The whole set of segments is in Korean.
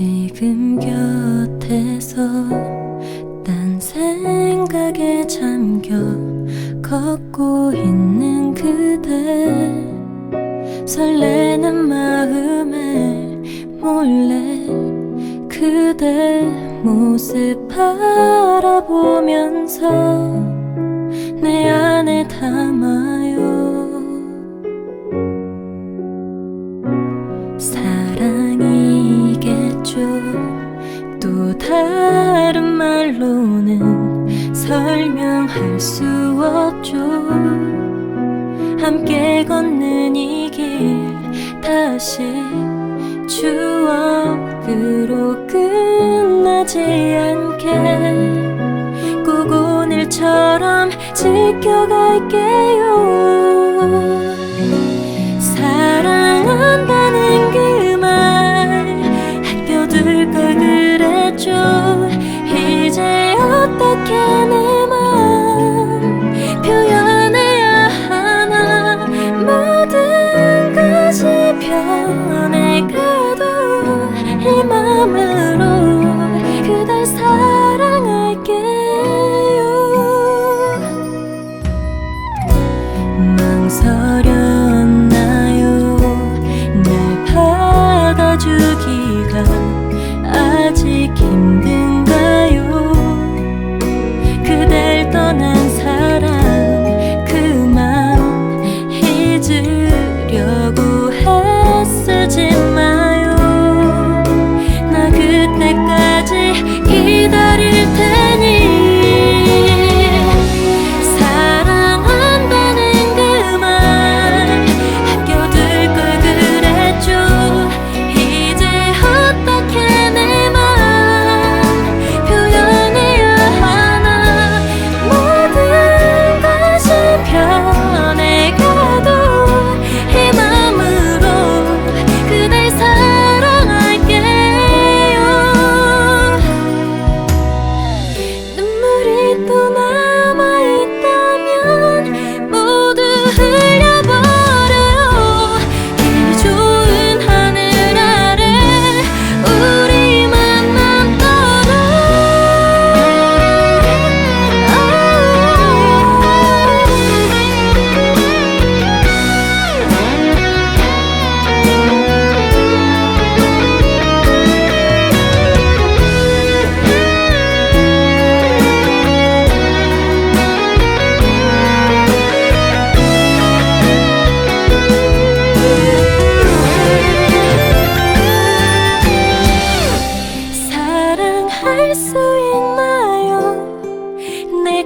지금 곁에서 딴 생각에 잠겨 걷고 있는 그대. 설레는 마음에 몰래 그대 모습 바라보면서 내 안에 담아 또 다른 말로는 설명할 수 없죠. 함께 걷는 이 길 다시 추억으로 끝나지 않게 꼭 오늘처럼 지켜갈게요 망설여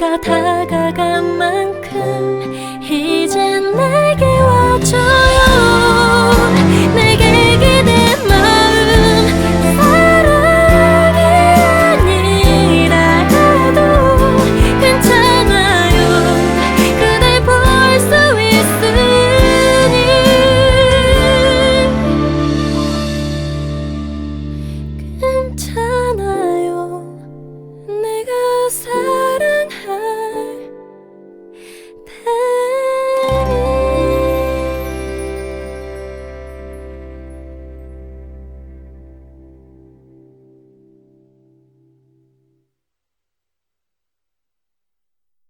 내가 다가간 만큼 이젠 내게 와줘.